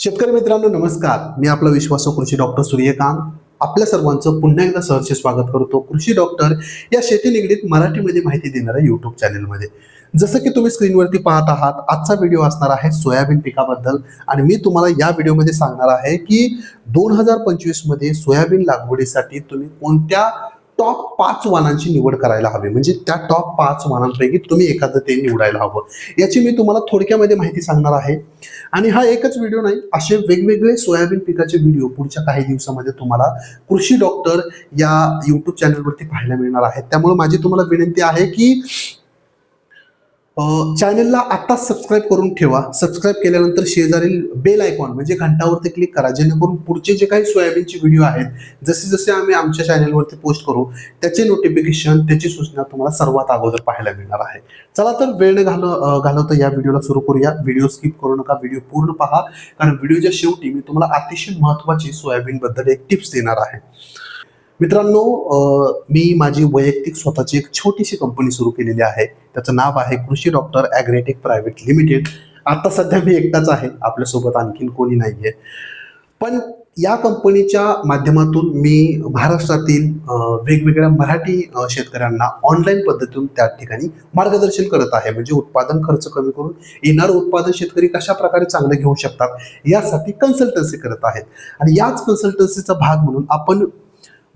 शेतकरी मित्रांनो नमस्कार. मी आपला विश्वास कृषी डॉक्टर सूर्यकांत. आपल्या सर्वांचं पुन्हा एकदा सहर्ष स्वागत करतो. कृषी डॉक्टर या शेती निगडीत मराठीमध्ये माहिती देणाऱ्या युट्यूब चॅनलमध्ये जसं की तुम्ही स्क्रीनवरती पाहत आहात आजचा व्हिडिओ असणार आहे सोयाबीन पिकाबद्दल. आणि मी तुम्हाला या व्हिडिओमध्ये सांगणार आहे की दोन हजार पंचवीसमध्ये सोयाबीन लागवडीसाठी तुम्ही कोणत्या टॉप पाच वाहनांची निवड करायला हवी. म्हणजे त्या टॉप पाच वाहनांपैकी तुम्ही एखादं ते निवडायला हवं. याची मी तुम्हाला थोडक्यामध्ये माहिती सांगणार आहे. आणि हा एकच व्हिडिओ नाही असे वेगवेगळे सोयाबीन पिकाचे व्हिडिओ पुढच्या काही दिवसामध्ये तुम्हाला कृषी डॉक्टर या युट्यूब चॅनलवरती पाहायला मिळणार आहेत. त्यामुळे माझी तुम्हाला विनंती आहे की चॅनलला आत्ताच सबस्क्राईब करून ठेवा. सबस्क्राईब केल्यानंतर शेजारील बेल आयकॉन म्हणजे घंटावरती क्लिक करा. जेणेकरून पुढचे जे काही सोयाबीनचे व्हिडिओ आहेत जसे जसे आम्ही आमच्या चॅनलवरती पोस्ट करू त्याचे नोटिफिकेशन त्याची सूचना तुम्हाला सर्वात अगोदर पाहायला मिळणार आहे. चला तर वेळ न घाल अं, घालवता या व्हिडिओला सुरू करूया. व्हिडिओ स्किप करू नका. व्हिडिओ पूर्ण पहा. कारण व्हिडिओच्या शेवटी मी तुम्हाला अतिशय महत्वाची सोयाबीनबद्दल एक टिप्स देणार आहे. मित्रांनो मी माझी वैयक्तिक स्वतःची एक छोटीशी कंपनी सुरू केलेली आहे. त्याचं नाव आहे कृषी डॉक्टर ॲग्रेटिक प्रायव्हेट लिमिटेड. आता सध्या मी एकटाच आहे. आपल्यासोबत आणखीन कोणी नाही आहे पण या कंपनीच्या माध्यमातून मी महाराष्ट्रातील वेगवेगळ्या मराठी शेतकऱ्यांना ऑनलाईन पद्धतीतून त्या ठिकाणी मार्गदर्शन करत आहे. म्हणजे उत्पादन खर्च कमी करून येणारं उत्पादन शेतकरी कशा प्रकारे चांगलं घेऊ शकतात यासाठी कन्सल्टन्सी करत आहेत. आणि याच कन्सल्टन्सीचा भाग म्हणून आपण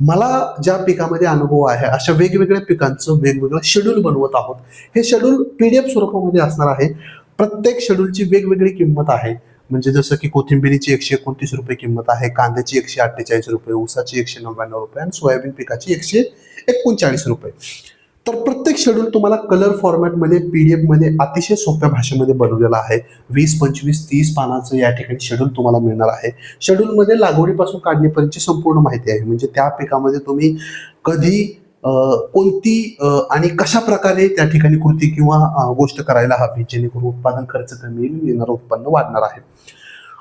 मला ज्या पिकामध्ये अनुभव आहे अशा वेगवेगळ्या पिकांचं वेगवेगळं शेड्यूल बनवत आहोत. हे शेड्यूल पी डी एफ स्वरूपामध्ये असणार आहे. प्रत्येक शेड्यूलची वेगवेगळी किंमत आहे. म्हणजे जसं की कोथिंबिरीची एकशे एकोणतीस रुपये किंमत आहे कांद्याची एकशे अठ्ठेचाळीस रुपये ऊसाची एकशे नव्याण्णव रुपये आणि सोयाबीन पिकाची एकशे एकोणचाळीस रुपये. तर प्रत्येक शेड्यूल तुम्हाला कलर फॉर्मॅटमध्ये पी डी एफमध्ये अतिशय सोप्या भाषेमध्ये बनवलेला आहे. वीस पंचवीस तीस पानाचं या ठिकाणी शेड्यूल तुम्हाला मिळणार आहे. शेड्यूलमध्ये लागवडीपासून काढणीपर्यंतची संपूर्ण माहिती आहे. म्हणजे त्या पिकामध्ये तुम्ही कधी कोणती आणि कशा प्रकारे त्या ठिकाणी कृती किंवा गोष्ट करायला हवी जेणेकरून उत्पादन खर्च कमी येईल येणारं उत्पन्न वाढणार आहे.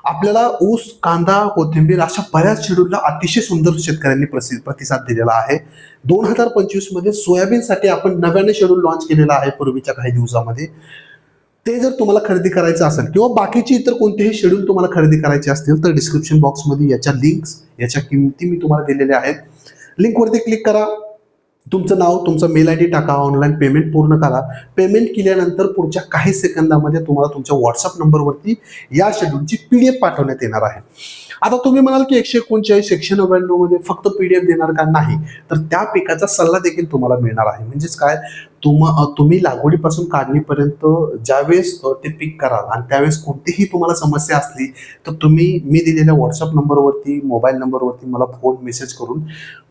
आपल्याला ऊस कांदा कोथिंबीर अशा बऱ्याच शेड्यूलला अतिशय सुंदर शेतकऱ्यांनी प्रसि प्रतिसाद दिलेला आहे. दोन हजार पंचवीसमध्ये सोयाबीनसाठी आपण नव्याने शेड्यूल लॉन्च केलेला आहे पूर्वीच्या काही दिवसामध्ये. ते जर तुम्हाला खरेदी करायचं असेल किंवा बाकीची इतर कोणतेही शेड्यूल तुम्हाला खरेदी करायचे असतील तर डिस्क्रिप्शन बॉक्समध्ये याच्या लिंक्स याच्या किमती मी तुम्हाला दिलेल्या आहेत. लिंकवरती क्लिक करा. तुमचं नाव तुमचं मेल आय डी टाका ऑनलाईन पेमेंट पूर्ण करा. पेमेंट केल्यानंतर पुढच्या काही सेकंदामध्ये तुम्हाला तुमच्या व्हॉट्सअप नंबरवरती या शेड्यूलची पी डी एफ पाठवण्यात येणार आहे. आता तुम्ही म्हणाल की एकशे एकोणचाळीस एकशे नव्याण्णवमध्ये फक्त पी डी एफ देणार का? नाही. तर त्या पिकाचा सल्ला देखील तुम्हाला मिळणार आहे. म्हणजेच काय? तुम तुम्ही लागवडीपासून काढणीपर्यंत ज्यावेळेस ते पीक कराल आणि त्यावेळेस कोणतीही तुम्हाला समस्या असली तर तुम्ही मी दिलेल्या व्हॉट्सअप नंबरवरती मोबाईल नंबरवरती मला फोन मेसेज करून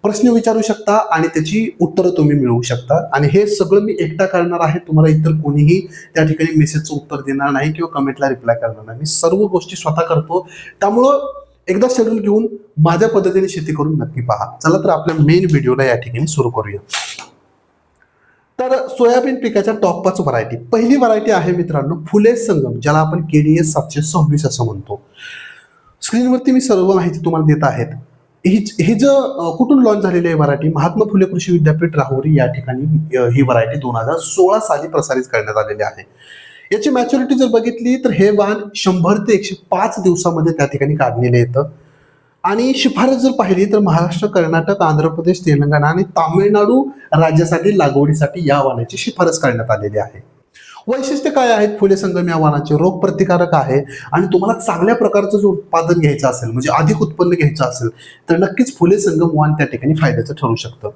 प्रश्न विचारू शकता आणि त्याची उत्तरं तुम्ही मिळवू शकता. आणि हे सगळं मी एकटा करणार आहे तुम्हाला इतर कोणीही त्या ठिकाणी मेसेजचं उत्तर देणार नाही किंवा कमेंटला रिप्लाय करणार नाही. मी सर्व गोष्टी स्वतः करतो. त्यामुळं एकदा शेड्यूल घेऊन माझ्या पद्धतीने शेती करून नक्की पहा. चला तर आपल्या मेन व्हिडिओला या ठिकाणी सुरू करूया. तर सोयाबीन पिकाच्या टॉप पाच व्हरायटी पहिली व्हरायटी आहे मित्रांनो फुले संगम ज्याला आपण केडीएस सातशे सव्वीस असं म्हणतो. स्क्रीनवरती मी सर्व माहिती तुम्हाला देत आहेत. ही ही जो कुठून लॉन्च झालेली आहे व्हरायटी महात्मा फुले कृषी विद्यापीठ राहुरी या ठिकाणी ही व्हरायटी दोन हजार सोळा साली प्रसारित करण्यात आलेली आहे. याची मॅच्युरिटी जर बघितली तर हे वाहन शंभर ते एकशे पाच दिवसामध्ये त्या ठिकाणी काढलेलं येतं. आणि शिफारस जर पाहिली तर महाराष्ट्र कर्नाटक आंध्र प्रदेश तेलंगणा आणि तामिळनाडू राज्यासाठी लागवडीसाठी या वाणाची शिफारस करण्यात आलेली आहे. वैशिष्ट्य काय आहेत? फुले संगम या वाणाचे रोग प्रतिकारक आहे आणि तुम्हाला चांगल्या प्रकारचं जर उत्पादन घ्यायचं असेल म्हणजे अधिक उत्पन्न घ्यायचं असेल तर नक्कीच फुले संगम वाण त्या ठिकाणी फायद्याचं ठरू शकतं.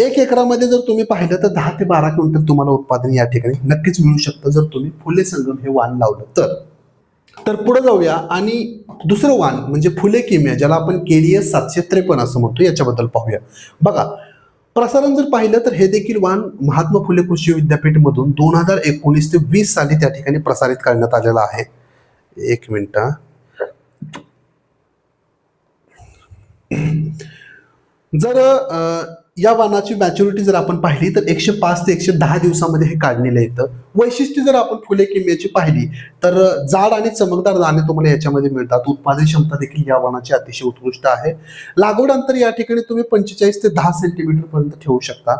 एक एकरामध्ये जर तुम्ही पाहिलं तर दहा ते बारा क्विंटल तुम्हाला उत्पादन या ठिकाणी नक्कीच मिळू शकतं. जर तुम्ही फुले संगम हे वाण लावलं तर. तर पुढे जाऊया. आणि दुसरं वाण म्हणजे फुले किमिया ज्याला आपण केडीएस सातशे त्रेपन्न असं म्हणतो याच्याबद्दल पाहूया. बघा प्रसारण जर पाहिलं तर हे देखील वाण महात्मा फुले कृषी विद्यापीठमधून दोन हजार एकोणीस ते वीस साली त्या ठिकाणी प्रसारित करण्यात आलेलं आहे. एक मिनिट जर या वाणाची मॅच्युरिटी जर आपण पाहिली तर एकशे पाच ते एकशे दहा दिवसामध्ये हे काढलेलं येतं वैशिष्ट्य जर आपण फुले किमयाची पाहिली तर जाड आणि चमकदार दाणे तुम्हाला याच्यामध्ये मिळतात. उत्पादन क्षमता देखील या वाणाची अतिशय उत्कृष्ट आहे. लागवड अंतर या ठिकाणी तुम्ही पंचेचाळीस ते दहा सेंटीमीटर पर्यंत ठेवू शकता.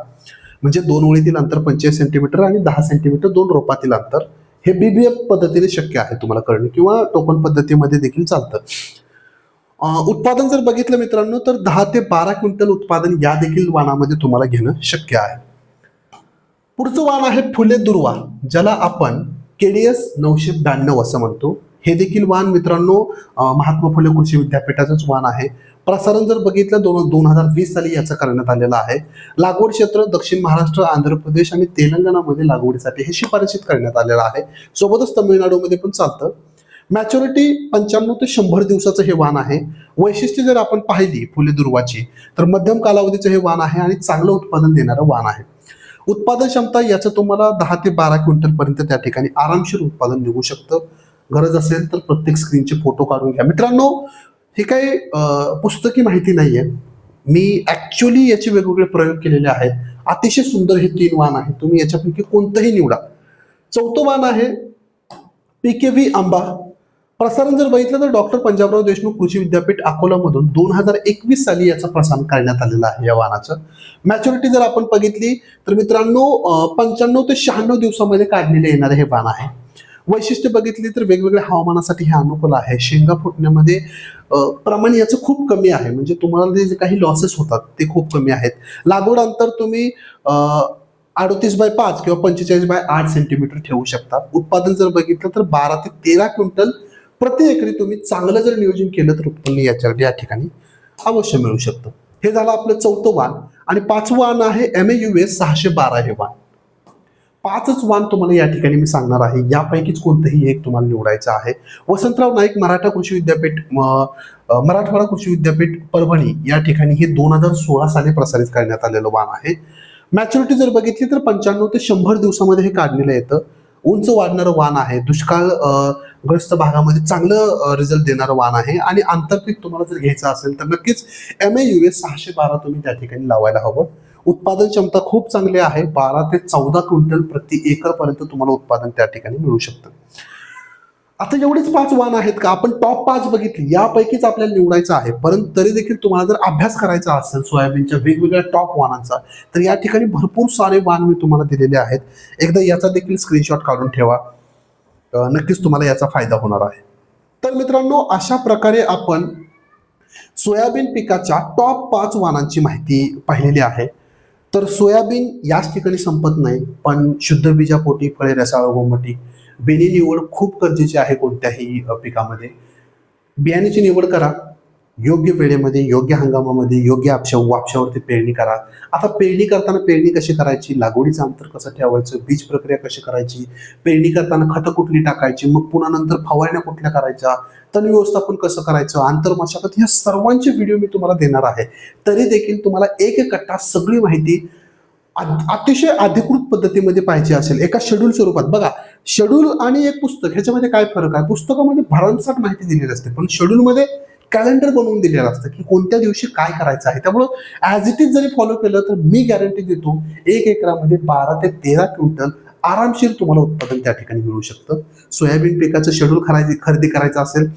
म्हणजे दोन ओळीतील अंतर पंचेचाळीस सेंटीमीटर आणि दहा सेंटीमीटर दोन रोपातील अंतर. हे बीबीएफ पद्धतीने शक्य आहे तुम्हाला करणं किंवा टोकन पद्धतीमध्ये देखील चालतं. उत्पादन जर बघितलं मित्रांनो तर दहा ते बारा क्विंटल उत्पादन या देखील वाणामध्ये तुम्हाला घेणं शक्य आहे. पुढचं वाण आहे फुले दुर्वा ज्याला आपण केडीएस नऊशे ब्याण्णव असं म्हणतो. हे देखील वाण मित्रांनो महात्मा फुले कृषी विद्यापीठाचंच वाण आहे. प्रसारण जर बघितलं दोन दोन हजार वीस साली याचं करण्यात आलेलं आहे. लागवड क्षेत्र दक्षिण महाराष्ट्र आंध्र प्रदेश आणि तेलंगणामध्ये लागवडीसाठी हे शिफारशीत करण्यात आलेलं आहे. सोबतच तमिळनाडूमध्ये पण चालतं. मॅच्युरिटी पंच्याण्णव ते शंभर दिवसाचं हे वाण आहे. वैशिष्ट्य जर आपण पाहिली फुले दुर्वाची तर मध्यम कालावधीचं हे वाण आहे आणि चांगलं उत्पादन देणारं वाण आहे. उत्पादन क्षमता याचं तुम्हाला दहा ते बारा क्विंटल पर्यंत त्या ठिकाणी आरामशीर उत्पादन निघू शकतं. गरज असेल तर प्रत्येक स्क्रीनचे फोटो काढून घ्या. मित्रांनो हे काही पुस्तकी माहिती नाही आहे मी ॲक्च्युली याचे वेगवेगळे प्रयोग केलेले आहेत. अतिशय सुंदर हे तीन वाण आहे तुम्ही याच्यापैकी कोणतंही निवडा. चौथं वाण आहे पी के व्ही आंबा. प्रसारण जर बघितलं तर डॉक्टर पंजाबराव देशमुख कृषी विद्यापीठ अकोलामधून दोन हजार एकवीस साली याचं प्रसारण करण्यात आलेलं आहे या वाहनाचं. मॅच्युरिटी जर आपण बघितली तर मित्रांनो पंच्याण्णव ते शहाण्णव दिवसामध्ये काढलेले येणारे हे वाहन आहे. वैशिष्ट्य बघितली तर वेगवेगळ्या हवामानासाठी हे अनुकूल आहे. शेंगा फुटण्यामध्ये प्रमाण याचं खूप कमी आहे. म्हणजे तुम्हाला जे काही लॉसेस होतात ते खूप कमी आहेत. लागवड अंतर तुम्ही अडतीस बाय पाच किंवा पंचेचाळीस बाय आठ सेंटीमीटर ठेवू शकता. उत्पादन जर बघितलं तर बारा ते तेरा क्विंटल प्रति एकरी तुम्ही चांगलं जर नियोजन केलं तर उत्पन्न याच्या या ठिकाणी अवश्य मिळू शकतं. हे झालं आपलं चौथं वाण आणि पाचवं वाण आहे एम ए यू एस सहाशे बारा हे वाण पाचच वाण तुम्हाला या ठिकाणी मी सांगणार आहे. यापैकीच कोणतंही एक तुम्हाला निवडायचं आहे. वसंतराव नाईक मराठा कृषी विद्यापीठ मराठवाडा कृषी विद्यापीठ परभणी या ठिकाणी हे दोन हजार सोळा साली प्रसारित करण्यात आलेलं वाण आहे. मॅच्युरिटी जर बघितली तर पंच्याण्णव ते शंभर दिवसामध्ये हे काढलेलं येतं. उंच वाढणारं वाण आहे. दुष्काळ ग्रस्त भागामध्ये चांगलं रिझल्ट देणारं वाण आहे. आणि आंतरपीक तुम्हाला जर घ्यायचं असेल तर नक्कीच एम ए यू एस सहाशे बारा तुम्ही त्या ठिकाणी लावायला हवं. उत्पादन क्षमता खूप चांगली आहे. बारा ते चौदा क्विंटल प्रति एकर पर्यंत तुम्हाला उत्पादन त्या ठिकाणी मिळू शकतं. आता एवढेच पाच वाण आहेत का? आपण टॉप पाच बघितली. यापैकीच आपल्याला निवडायचं आहे. परंतु तरी देखील तुम्हाला जर अभ्यास करायचा असेल सोयाबीनच्या वेगवेगळ्या टॉप वाहनांचा तर या ठिकाणी भरपूर सारे वाण मी तुम्हाला दिलेले आहेत. एकदा याचा देखील स्क्रीनशॉट काढून ठेवा. नक्कीच तुम्हाला याचा फायदा होणार आहे. तर मित्रांनो अशा प्रकारे आपण सोयाबीन पिकाच्या टॉप पाच वाहनांची माहिती पाहिलेली आहे. तर सोयाबीन याच ठिकाणी संपत नाही पण शुद्ध बीजापोटी फळे रसाळ गोमटी बेनी निवड खूप गरजेची आहे कोणत्याही पिकामध्ये. बियाण्याची निवड करा. योग्य वेळेमध्ये योग्य हंगामामध्ये योग्य आपशा वापशावरती पेरणी करा. आता पेरणी करताना पेरणी कशी करायची? लागवडीचं अंतर कसं ठेवायचं? बीज प्रक्रिया कशी करायची? पेरणी करताना खतं कुठली टाकायची? मग पुन्हा नंतर फवारण्या कुठल्या करायच्या? तण व्यवस्थापन कसं करायचं? आंतर मशागत ह्या सर्वांचे व्हिडिओ मी तुम्हाला देणार आहे. तरी देखील तुम्हाला एक एक कट्टा सगळी माहिती अतिशय अधिकृत पद्धतीमध्ये पाहिजे असेल. एका शेड्यूल स्वरूपात. बघा शेड्यूल आणि एक पुस्तक ह्याच्यामध्ये काय फरक आहे? पुस्तकामध्ये भरमसाठ माहिती दिलेली असते पण शेड्यूलमध्ये कॅलेंडर बनवून दिलेलं असतं की कोणत्या दिवशी काय करायचं आहे. त्यामुळं ॲज इट इज जरी फॉलो केलं तर मी गॅरंटी देतो एक एकरामध्ये बारा ते तेरा क्विंटल आरामशीर तुम्हाला उत्पादन त्या ठिकाणी मिळू शकतं. सोयाबीन पिकाचं शेड्यूल खरायची खरेदी करायचं असेल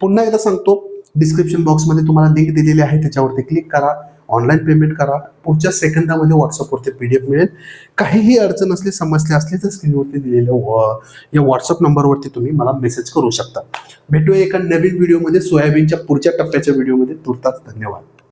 पुन्हा एकदा सांगतो डिस्क्रिप्शन बॉक्समध्ये तुम्हाला लिंक दिलेली आहे त्याच्यावरती क्लिक करा. ऑनलाईन पेमेंट करा. पुढच्या सेकंदामध्ये व्हॉट्सअपवरती पी डी एफ मिळेल. काहीही अडचण असली समस्या असली तर स्क्रीनवरती दिलेल्या या व्हॉट्सअप नंबरवरती तुम्ही मला मेसेज करू शकता. भेटूया एका नवीन व्हिडिओमध्ये सोयाबीनच्या पुढच्या टप्प्याच्या व्हिडिओमध्ये तुर्तास धन्यवाद.